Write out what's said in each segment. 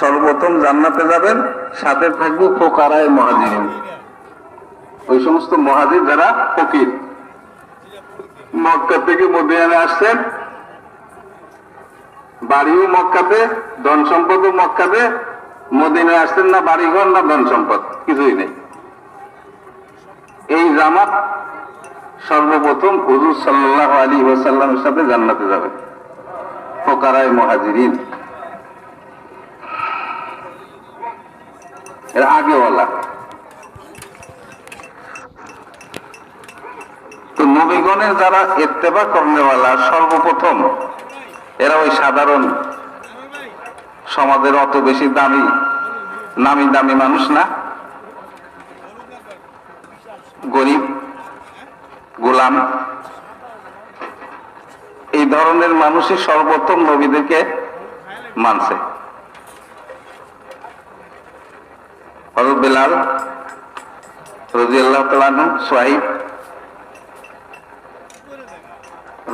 সর্বপ্রথম জান্নাতে যাবেন, সাথে থাকবে ফোকারায় মহাজির ওই সমস্ত মহাজির যারা ফকির। মক্কা থেকে মদিয়ানে আসছেন, বাড়িও মক্কাতে, ধন সম্পদও মক্কাতে। মদিনায় আসছেন না বাড়িঘর, না ধন সম্পদ, কিছুই নেই। এই জামাত সর্বপ্রথম হুজুর সাল্লাহ আলী ওয়াসাল্লামের সাথে জান্নাতে যাবে। ফোকারায় মহাজিরিন। এর আগেওয়ালা। তো নবীগণের যারা এত্তেবা কর্মেওয়ালা সর্বপ্রথম, এরা ওই সাধারণ সমাজের অত বেশি দামি, নামি দামি মানুষ না গরিব গোলাম এই ধরনের মানুষই সর্বপ্রথম নবীদেরকে মানছে। হজরত বেলাল রাজি আল্লাহ তালানু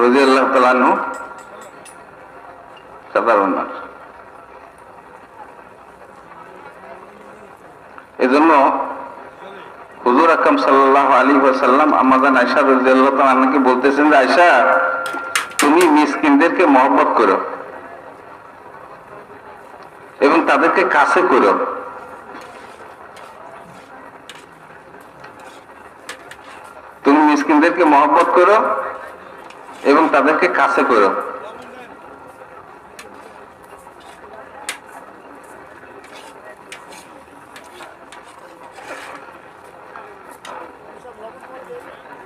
রাজি আল্লাহ তালানু সাধারণ মানুষ। এজন্য হুজুর আকরাম সাল্লাহ আলী ওয়াসাল্লাম আমাদের আয়সা রাজিয়াল্লাহ তাআলাকে বলতেছেন যে আয়সা তুমি মিসকিনদেরকে মহব্বত করো এবং তাদেরকে কাছে করো। তুমি মিসকিনদেরকে মহব্বত করো এবং তাদেরকে কাছে করো।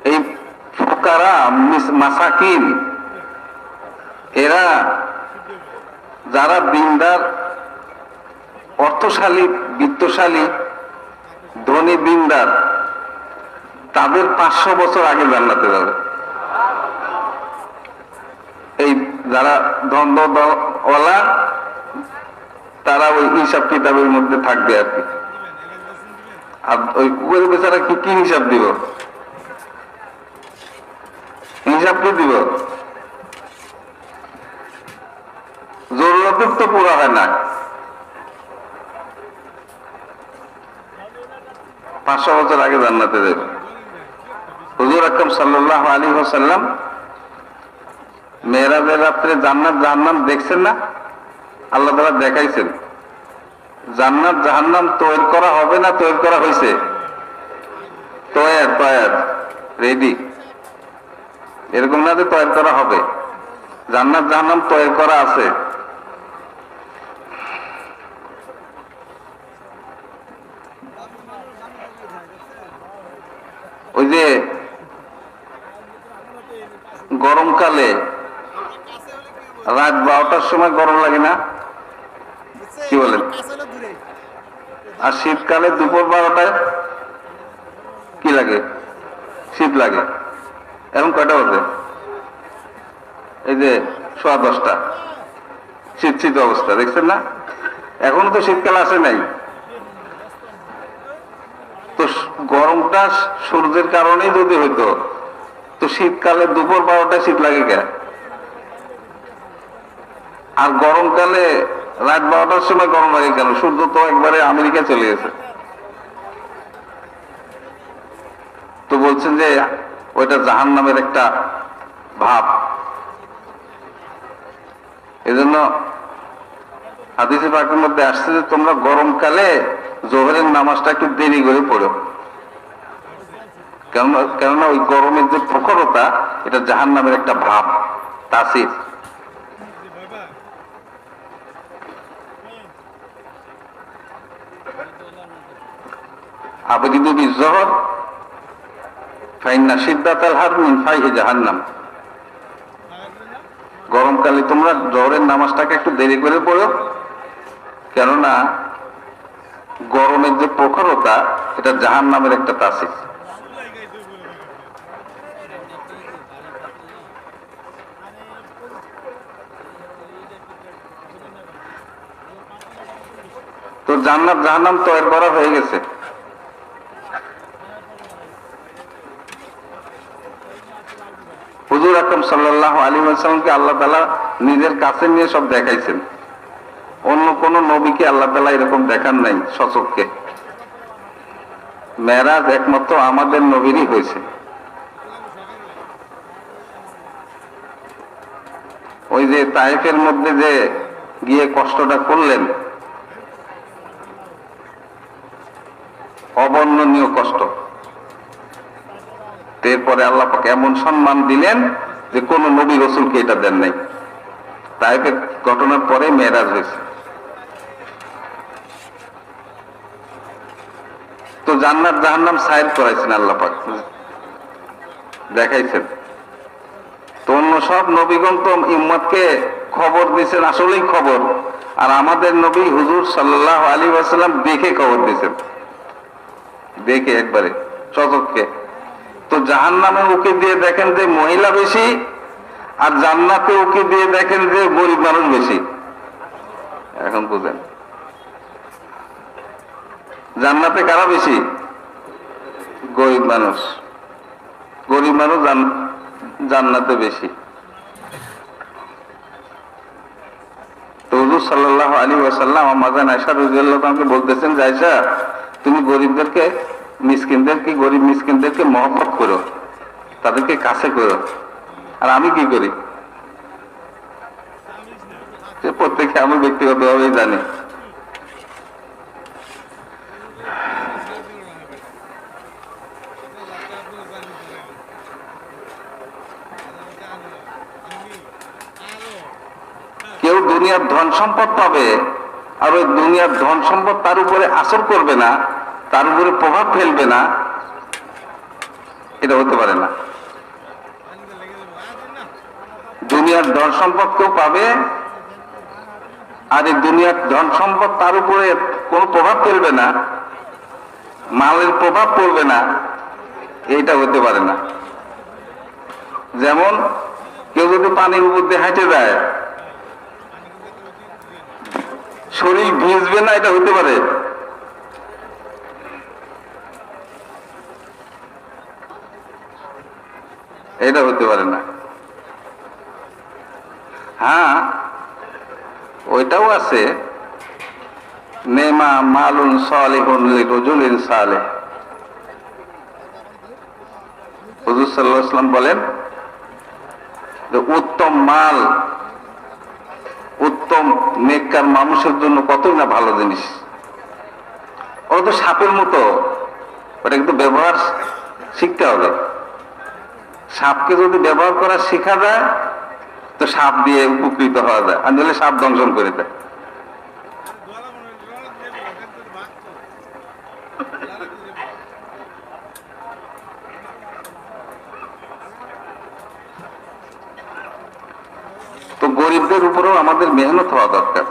এই মাসাকিন এরা যারা দিনদার অর্থশালী, বিত্তশালী, ধনী দিনদার তাদের পাঁচশো বছর আগে জান্নাতে যাবে। এই যারা দ্বন্দ্বওয়ালা, তারা ওই হিসাব কিতাবের মধ্যে থাকবে আর কি। আর ওই কুকুরের বেচারা কি কি হিসাব দিব? হিসাব কি দিব? জরুরতের তো পুরো হয় না। পাঁচশো বছর আগে জান্নাতে দেবে হুজুর আকরম সাল্লাহ আলী সাল্লাম মেয়েরাজের রাত্রে জান্নাত জাহান্নাম দেখছেন না? আল্লাহ তারা দেখাইছেন। জান্নাত জাহান্নাম তৈরি করা হবে না তৈরি করা হয়েছে? তয়ার তয়ার রেডি এরকম না যে তৈরি করা হবে। জান্নাত জাহান্নাম তৈরি করা আছে ওই যে গরমকালে রাত বারোটার সময় গরম লাগে না? কি বলেন? আর শীতকালে দুপুর বারোটায় কি লাগে? শীত লাগে। এখন কয়টা বাজে? এই যে সোয়া দশটা। শীত শীত অবস্থা, দেখছেন না? এখনও তো শীতকাল আসে নাই। তো গরমটা সূর্যের কারণেই যদি হইতো, তো শীতকালে দুপুর বারোটায় শীত লাগে কে? আর গরমকালে রাত বারোটার সময় গরম লাগে কেন? সূর্য তো একবারে আমেরিকা চলে গেছে। তো বলছেন যে, ওইটা জাহান নামের একটা ভাব। এজন্য হাদিসে পাকের মধ্যে আসছে যে, তোমরা গরমকালে জোহরের নামাজটা একটু দেরি করে পড়ো। কেননা কেননা ওই গরমের যে প্রখরতা, এটা জাহান নামের একটা ভাব, তাসির। আবেদিত বিজহর ফাইন্না সিদ্ধাতাল হার মিন ফাইহে জাহান্নাম। গরমকালে তোমরা জহরের নামাজটাকে একটু দেরি করে পড়ো, কেননা গরমের যে প্রখরতা, এটা জাহান নামের একটা তাসির। তো জান্নাত জাহান্নাম তৈরি করা হয়ে গেছে হুজুর আকরম সাল্লাহ আলী আসসালামকে আল্লাহ তালা নিজের কাছে নিয়ে সব দেখাইছেন। অন্য কোন নবীকে আল্লাহ তালা এরকম দেখান নাই সচককে। মেরাজ একমাত্র আমাদের নবীরই হয়েছে। ওই যে তাইফের মধ্যে যে গিয়ে কষ্টটা করলেন, অবর্ণনীয় কষ্ট। এরপরে আল্লাহ পাক এমন সম্মান দিলেন যে কোন নবী রসুলকে এটা দেন নাই। তাইফের ঘটনার পরে মেয়েরাজ হয়েছে। তো জান্নাত জাহান্নাম সাইড করাইছেন আল্লাহ দেখাইছেন। তো অন্য সব নবীগণ তো ইম্মতকে খবর দিয়েছেন আসলেই খবর। আর আমাদের নবী হুজুর সাল্লাহ আলী আসাল্লাম দেখে খবর দিয়েছেন দেখে একবারে চতককে তো জাহান নামে উকি দিয়ে দেখেন যে মহিলা বেশি আর জান্নাতে উকি দিয়ে দেখেন যে গরিব মানুষ বেশি। এখন বুঝেন। জান্নাতে কারা বেশি? গরিব মানুষ। গরিব মানুষ জান্নাতে বেশি। হুজুর সাল্লাহ আলী ওয়াসাল্লাম আমাজান আয়সা রাদিয়াল্লাহু তাআলাকে বলতেছেন যে আয়সা, তুমি গরিবদেরকে মিসকিনদেরকে, গরিব মিসকিনদেরকে মহব্বত করো। তাদেরকে কাছে করো। আর আমি কি করি? প্রত্যেকে আমি ব্যক্তিগতভাবেই জানি। কেউ দুনিয়ার ধন সম্পদ পাবে, আর ওই দুনিয়ার ধন সম্পদ তার উপরে আসর করবে না। তার উপরে প্রভাব ফেলবে না, এটা হতে পারে না। দুনিয়ার ধন সম্পদ কেউ পাবে? আর এই দুনিয়ার ধন সম্পদ তার উপরে কোনো প্রভাব ফেলবে না, মালের প্রভাব পড়বে না, এইটা হতে পারে না। যেমন কেউ যদি পানির মধ্যে হেঁটে যায়, শরীর ভিজবে না, এটা হতে পারে। এটা হতে পারে না। হ্যাঁ ওইটাও আছে। নেমা মালুন সালেহুন সালেহ হুজুর সাল্লাল্লাহু বলেন উত্তম মাল, উত্তম নেককার মানুষের জন্য কতই না ভালো জিনিস। ওরা তো সাপের মতো, ওটা কিন্তু ব্যবহার শিখতে হবে। সাপকে যদি ব্যবহার করা শেখা যায়, তো সাপ দিয়ে উপকৃত হওয়া যায়। আর সাপ দংশন করে দেয়। তো গরিবদের উপরেও আমাদের মেহনত হওয়া দরকার।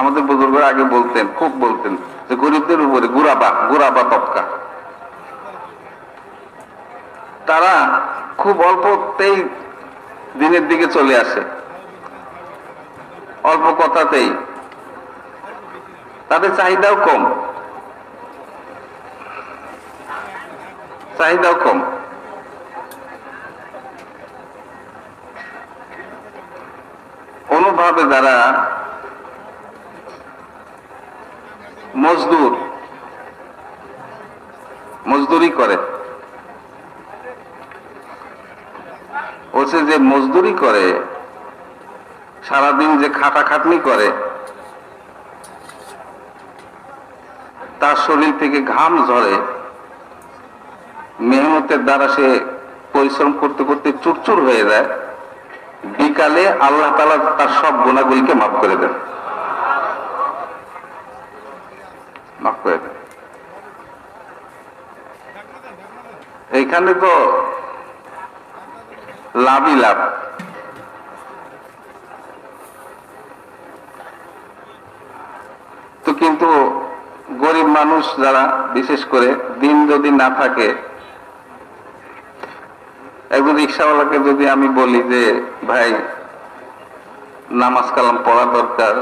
আমাদের বুজুর্গরা আগে বলতেন, খুব বলতেন, যে গরিবদের উপরে গুরাবা গুরাবা তপকা তারা খুব অল্পতেই দিনের দিকে চলে আসে। অল্প কথাতেই। তাদের চাহিদাও কম। চাহিদাও কম। কোনোভাবে যারা মজদুর, মজদুরি করে হচ্ছে যে মজদুরি করে, সারাদিন যে খাটাখাটনি করে, তার শরীর থেকে ঘাম ঝরে, মেহনতের দ্বারা সে পরিশ্রম করতে করতে চুরচুর হয়ে যায়, বিকালে আল্লাহ তালা তার সব গুণাগুলিকে মাফ করে দেন। মাফ করে দেন। এইখানে তো লাভই লাভ। তো কিন্তু গরিব মানুষ যারা, বিশেষ করে দিন যদি না থাকে, একজন রিক্সাওয়ালাকে যদি আমি বলি যে, ভাই, নামাজ কালাম পড়া দরকার,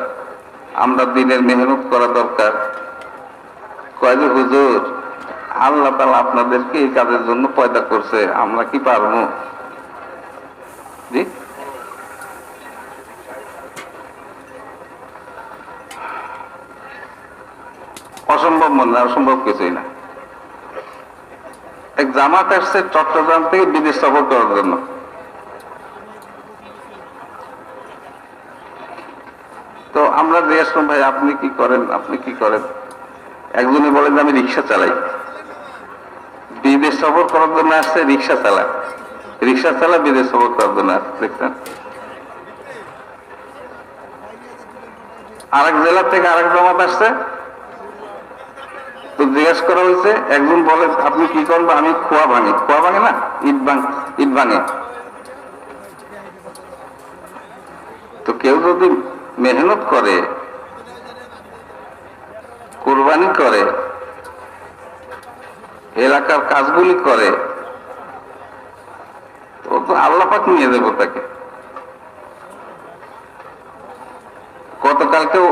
আমরা দিনের মেহনত করা দরকার। কয় হুজুর, আল্লাহ তালা আপনাদেরকে এই কাজের জন্য পয়দা করছে, আমরা কি পারব? জি? অসম্ভব মনে হয়, অসম্ভব কিছুই না। এক জামাত আসছে চট্টগ্রাম থেকে বিদেশ সফর করার জন্য। তো আমরা জিজ্ঞেস করলাম ভাই আপনি কি করেন? আপনি কি করেন? একজনে বলেন যে আমি রিক্সা চালাই। বিদেশ সফর করার জন্য আসছে রিক্সা চালায়। রিক্সা চালা সফর করার জন্য আসছে দেখছেন আরেক জেলা থেকে আরেক জামাত আসছে। তো জিজ্ঞেস করা হয়েছে, একজন বলে, আপনি কি করবেন আমি খোয়া ভাঙি? খোয়া ভাঙে না, ইট ভাঙ, ইট ভাঙে। তো কেউ যদি মেহনত করে, কোরবানি করে, এলাকার কাজগুলি করে তো আল্লাপাক নিয়ে দেবো তাকে। গতকালকেও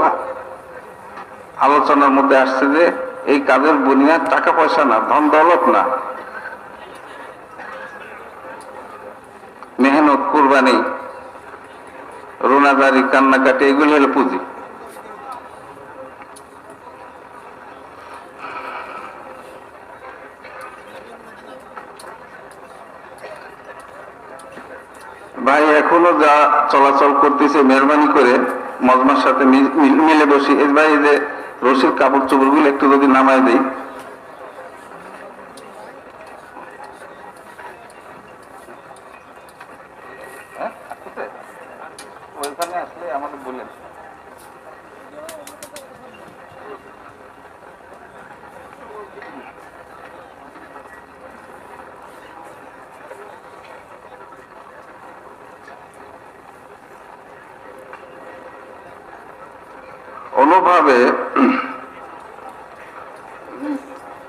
আলোচনার মধ্যে আসছে যে এই কাজের বুনিয়াদ টাকা পয়সা না, ধন দৌলত না। মেহনত, কোরবানি রোনাদারি কান্নাকাটি, এগুলো হলো পুঁজি। ভাই এখনও যা চলাচল করতেছে, মেহরবানি করে, মজমার সাথে মিল- বসি। এর ভাই যে রশির কাপড় চোপড়গুলো একটু যদি নামায় দিই। ওইখানে আসলে আমাদের বলেন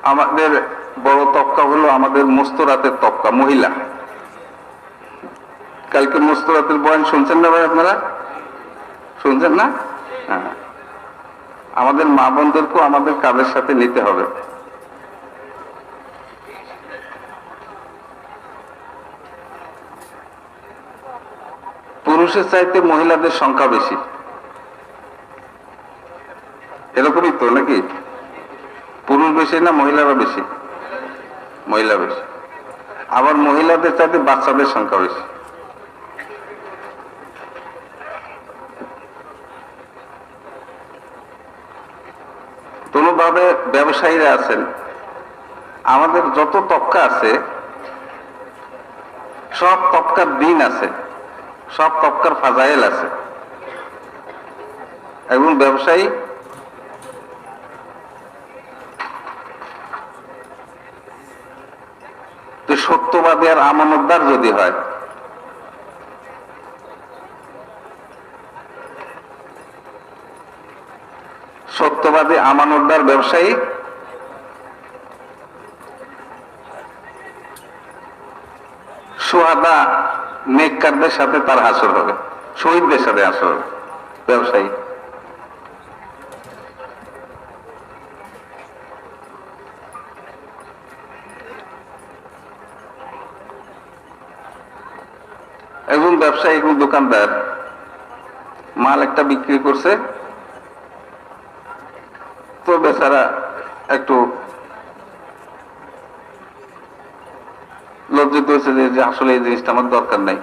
আমাদের বড় তক্কা হলো আমাদের মস্তরাতের তক্কা মহিলা। কালকে মস্তরাতের বয়ান শুনছেন না ভাই আপনারা? শুনছেন না? হ্যাঁ। আমাদের মা বোনদেরকেও আমাদের কাজের সাথে নিতে হবে। পুরুষের চাইতে মহিলাদের সংখ্যা বেশি। এরকমই তো নাকি? পুরুষ বেশি না মহিলারা বেশি? মহিলা বেশি। আবার মহিলাদের চাইতে বাচ্চাদের সংখ্যা বেশি। কোনোভাবে ব্যবসায়ীরা আছেন, আমাদের যত তক্কা আছে, সব তক্কার দিন আছে, সব তক্কার ফাজাইল আছে। এবং ব্যবসায়ী সত্যবাদী আর আমানতদার যদি হয়। সত্যবাদী, আমানতদার ব্যবসায়ী সোহাদা নেককারদের সাথে তার হাসর হবে, শহীদদের সাথে হাসর হবে, ব্যবসায়ী একজন ব্যবসায়ী একজন দোকানদার মাল একটা বিক্রি করছে। তো বেচারা একটু লজ্জিত হয়েছে যে আসলে এই জিনিসটা আমার দরকার নাই।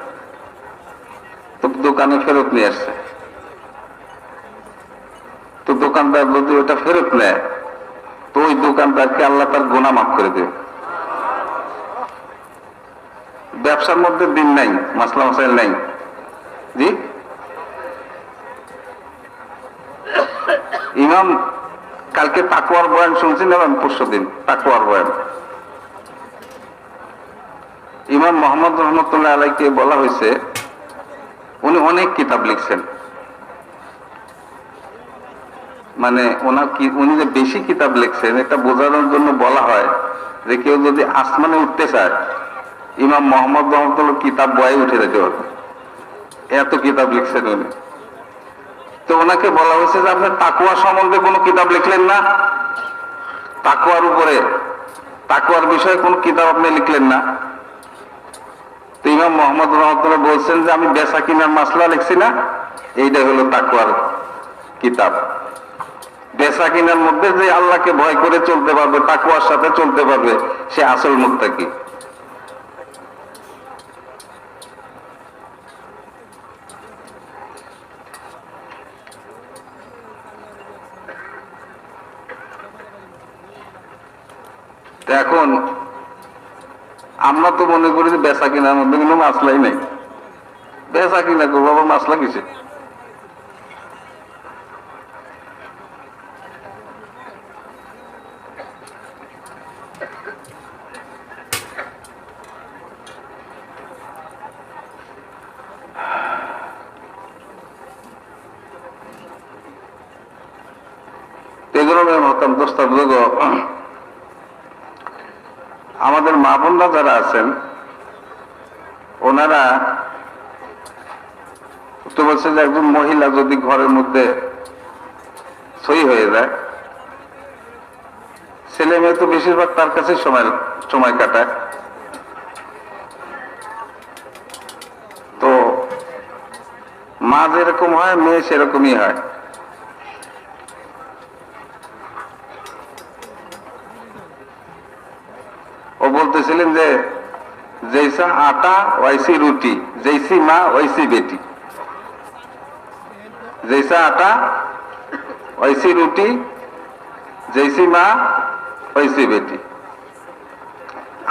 তো দোকানে ফেরত নিয়ে আসছে। তো দোকানদার যদি ওটা ফেরত নেয় তো ওই দোকানদারকে আল্লাহ তার গোনা মাফ করে দেবে। ব্যবসার মধ্যে দিন নাই, মাসলা মাসাইল নাই। জি? ইমাম, কালকে তাকুয়ার বয়ান শুনছেন এবং পরশু দিন? তাকুয়ার বয়ান। ইমাম মোহাম্মদ রহমতুল্লাহ আলাইকে বলা হয়েছে, উনি অনেক কিতাব লিখছেন। মানে ওনার কি, উনি যে বেশি কিতাব লিখছেন, এটা বোঝানোর জন্য বলা হয় যে কেউ যদি আসমানে উঠতে চায়, ইমাম মোহাম্মদ রহমতুল্লাহ কিতাব বয়ে উঠে যেতে হবে এত কিতাব লিখছেন উনি। তো ওনাকে বলা হয়েছে যে আপনি তাকুয়া সম্বন্ধে কোনো কিতাব লিখলেন না? তাকুয়ার উপরে তাকুয়ার বিষয়ে কোনো কিতাব আপনি লিখলেন না? তো ইমাম মোহাম্মদ রহমতুল্লাহ বলছেন যে আমি বেচা কিনার মাসলা লিখছি না, এইটা হলো তাকুয়ার কিতাব। বেচা কিনার মধ্যে যে আল্লাহকে ভয় করে চলতে পারবে তাকুয়ার সাথে চলতে পারবে, সে আসল মুক্তাকি তো এখন, আমরা তো মনে করি যে বেচা কিনার মধ্যে কোনো মাসলাই নেই। বেচা কিনা করব, আবার মাসলা কিসে এগুলো হতাম দোস্তার আমাদের মা বোনরা যারা আছেন, ওনারা তো বলছে যে একজন মহিলা যদি ঘরের মধ্যে সই হয়ে যায়, ছেলে মেয়ে তো বেশিরভাগ তার কাছে সময় সময় কাটায়। তো মা যেরকম হয়, মেয়ে সেরকমই হয়। ও বলতেছিলেন যে, জৈসা আটা ওয়াইসি রুটি, জৈসি মা ওয়াইসি বেটি। জৈসা আটা ওয়াইসি রুটি, জৈসি মা ওয়াইসি বেটি।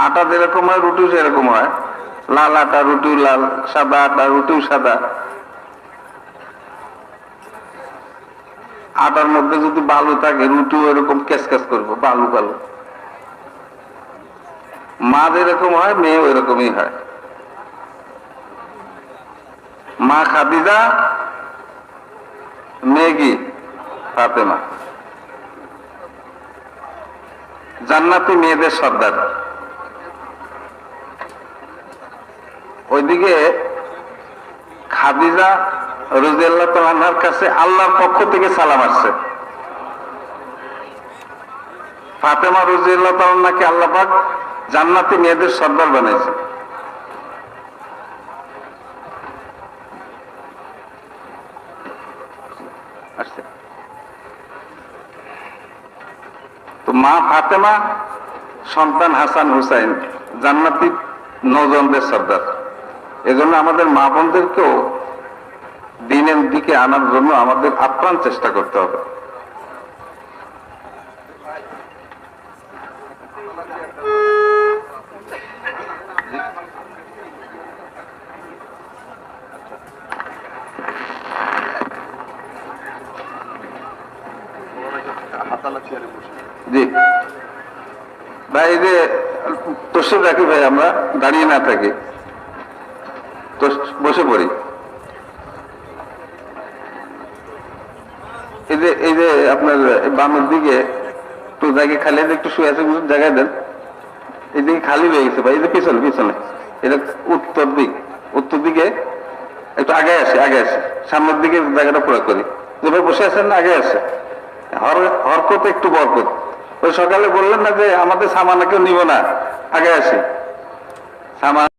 আটা যেরকম হয়, রুটিও সেরকম হয়। লাল আটা রুটিও লাল, সাদা আটা, রুটিও সাদা। আটার মধ্যে যদি বালু থাকে, রুটিও এরকম ক্যাচ ক্যাচ করব, বালু বালু। মা যেরকম হয়, মেয়ে ওই রকমই হয়। মা খাদিজা মেয়ে কি ফাতেমা। জান্নাতি মেয়েদের সর্দার। ওইদিকে খাদিজা রুজিয়াল্লাহ তালার কাছে আল্লাহর পক্ষ থেকে সালাম আসছে। ফাতেমা রুজিয়াল্লাহ তালাকে আল্লাহ পাক জান্নাতি মেয়েদের সর্দার বানাইছে। তো মা ফাতেমা, সন্তান হাসান হুসাইন, জান্নাতি নজনদের সর্দার। এজন্য আমাদের মা বোনদেরকেও দিনের দিকে আনার জন্য আমাদের আপ্রাণ চেষ্টা করতে হবে। যে তোষে রাখি ভাই, আমরা দাঁড়িয়ে না থাকি। তো বসে পড়ি। এই যে এই যে আপনার বামের দিকে একটু জায়গায় খালি একটু শুয়ে আছে জায়গায় দেন। এদিকে খালি হয়ে গেছে ভাই, এই যে পিছনে পিছনে। এটা উত্তর দিক। উত্তর দিকে একটু আগে আসে আগে আসে। সামনের দিকে জায়গাটা পুরো করি। যে ভাই বসে আছেন না আগে আসে হর, হরকত একটু বরকত। ওই সকালে বললেন না যে আমাদের সামানা কেউ নিব না। আগে আসি। সামান